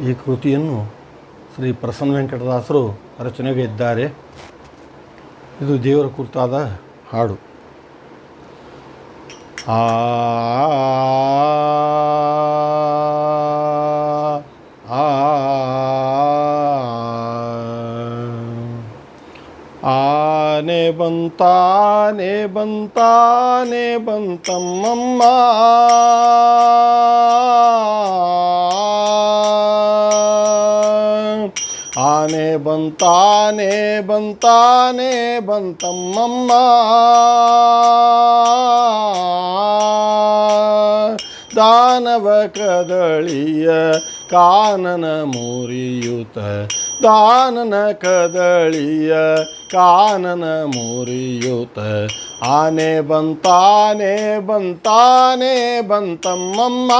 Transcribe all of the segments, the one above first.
ಈ ಕೃತಿಯನ್ನು ಶ್ರೀ ಪ್ರಸನ್ನ ವೆಂಕಟದಾಸರು ರಚನೆಗೆ ಇದ್ದಾರೆ. ಇದು ದೇವರ ಕುರಿತಾದ ಹಾಡು. ಆ ಆನೆ ಬಂತಾನೆ ಬಂತಾನೆ ಬಂತಮ್ಮಮ್ಮ. ಆನೆ ಬಂತಾನೆ ಬಂತಾನೆ, ಬಂತಮ್ಮಮ್ಮ. ದಾನವ ಕದಳಿಯ ಕಾನನ ಮುರಿಯುತ, ದಾನನ ಕದಳಿಯ ಕಾನನ ಮುರಿಯುತ. ಆನೆ ಬಂತಾನೆ ಬಂತಾನೆ, ಬಂತಮ್ಮಮ್ಮ.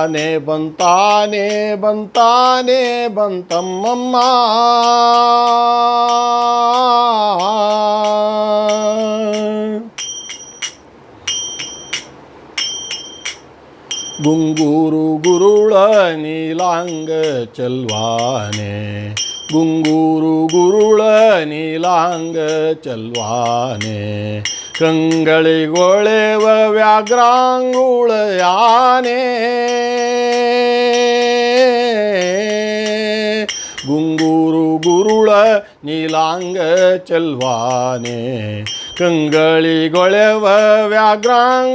ಆನೆ ಬಂತಾನೆ ಬಂತಾನೆ ಬಂತಮ್ಮಮ್ಮ ಗುಂಗೂರು ಗುರುಳ ನೀಲಾಂಗ ಚಲ್ವಾನೆ ಗುಂಗೂರು ಗುರುಳ ನೀಲಾಂಗ ಚಲ್ವಾನೆ ಕಂಗಳಿಗೊಳೆವ ವ್ಯಾಘ್ರಾಂಗುಳ ಯಾನೆ ಗುಂಗೂರು ಗುರುಳ ನೀಲಾಂಗ ಚಲ್ವಾನೆ ಕಂಗಳಿಗೊಳೆವ ವ್ಯಾಘ್ರಾಂಗಳಿಯಾನೆ,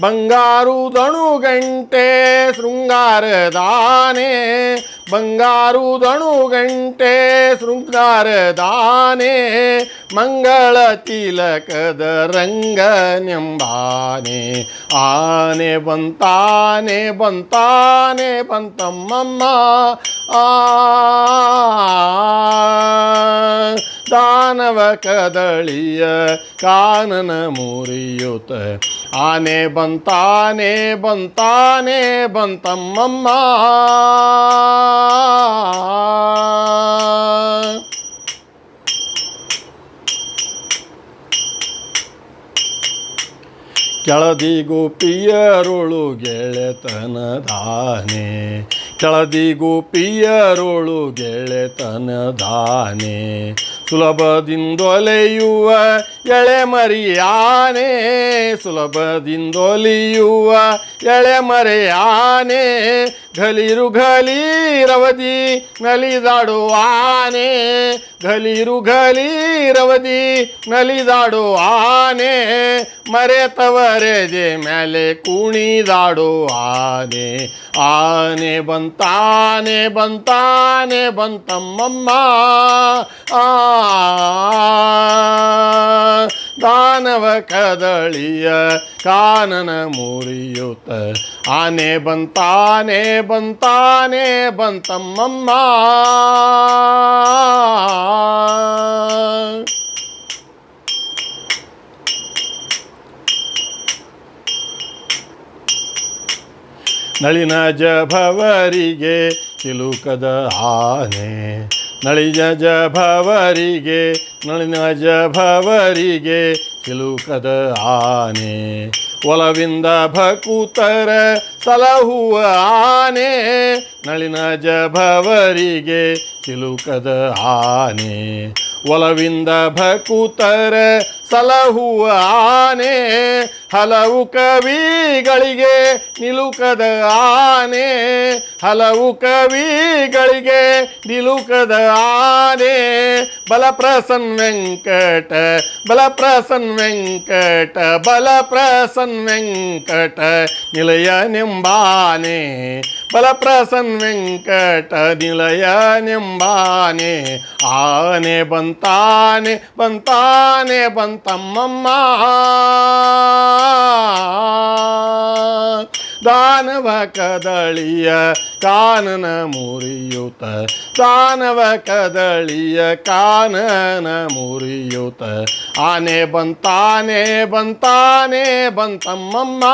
ಬಂಗಾರು ದಣುಗಂಟೆ ಶೃಂಗಾರದಾನೆ, ಬಂಗಾರು ದಣುಗಂಟೆ ಶೃಂಗಾರದಾನೆ, ಮಂಗಳ ತಿಲಕದ ರಂಗನೆಂಬಾನೆ, ಆನೆ ಬಂತಾನೆ ಬಂತಾನೆ, ಬಂತಮ್ಮಮ್ಮ, ಆ ದಾನವ ಕದಳಿಯ ಕಾನನ ಮುರಿಯುತ ಆನೆ ಬಂತಾನೆ ಬಂತಾನೆ ಬಂತಮ್ಮಮ್ಮ. ಕೆಳದಿ ಗೋಪಿಯರುಳು ಗೆಳೆತನದಾನೆ ಕೆಳದಿ ಗೋಪಿಯರುಳು ಗೆಳೆತನದಾನೆ ಸುಲಭದಿಂದೊಲೆಯುವ ಎಳೆಮರಿಯಾನೆ ಸುಲಭದಿಂದೊಲಿಯುವ ಎಳೆಮರೆಯಾನೆ ಘಲಿರು ಘಲೀರವದಿ ನಲಿದಾಡುವಾನೆ. ಘಲಿರು ಘಲೀರವದಿ ನಲಿದಾಡುವಾನೆ. ಮರೆತವರೆದೆ ಮೇಲೆ ಕುಣಿದಾಡು ಆನೆ ಆನೆ ಬಂತಾನೆ ಬಂತಾನೆ ಬಂತಮ್ಮಮ್ಮ. ಆ, ದಾನವ ಕದಳಿಯ ಕಾನನ ಮುರಿಯುತ್ತ ಆನೆ ಬಂತಾನೆ ಬಂತಾನೆ ಬಂತಮ್ಮಮ್ಮ. ನಳಿನ ಜಭವರಿಗೆ ಚಿಲುಕದ ಆನೆ. ನಳಿನ ಭವರಿಗೆ ನಳಿನ ಜಭವರಿಗೆ ಚಿಲುಕದ ಆನೆ. ಒಲವಿಂದ ಭಕುತರ ಸಲಹುವ ಆನೆ ನಳಿನ ಜಭವರಿಗೆ ಚಿಲುಕದ ಆನೆ. ಒಲವಿಂದ ಭಕುತರ ಸಲಹುವ ಆನೆ, ಹಲವು ಕವಿಗಳಿಗೆ ನಿಲುಕದ ಆನೆ, ಹಲವು ಕವಿಗಳಿಗೆ ನಿಲುಕದ ಆನೆ. ಬಲಪ್ರಸನ್ ವೆಂಕಟ ಬಲಪ್ರಸನ್ ವೆಂಕಟ ಬಲಪ್ರಸನ್ ವೆಂಕಟ ನಿಲಯ ನಿಂಬಾನೆ ಬಲಪ್ರಸನ್ ವೆಂಕಟ ನಿಲಯ ನಿಂಬಾನೆ ಆನೆ ಬಂತಾನೆ ಬಂತಾನೆ ಬಂತಮ್ಮಮ್ಮ. ದಾನವ ಕದಳಿಯ ಕಾನನ ಮುರಿಯುತ, ದಾನವ ಕದಳಿಯ ಕಾನನ ಮುರಿಯುತ, ಆನೆ ಬಂತಾನೆ ಬಂತಾನೆ ಬಂತಮ್ಮಮ್ಮ.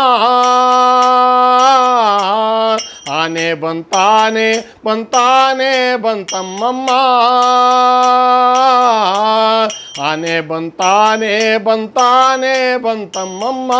ಆನೆ ಬಂತಾನೆ ಬಂತಾನೆ ಬಂತಮ್ಮಮ್ಮ. ಆನೆ ಬಂತಾನೆ ಬಂತಾನೆ ಬಂತಮ್ಮಮ್ಮ.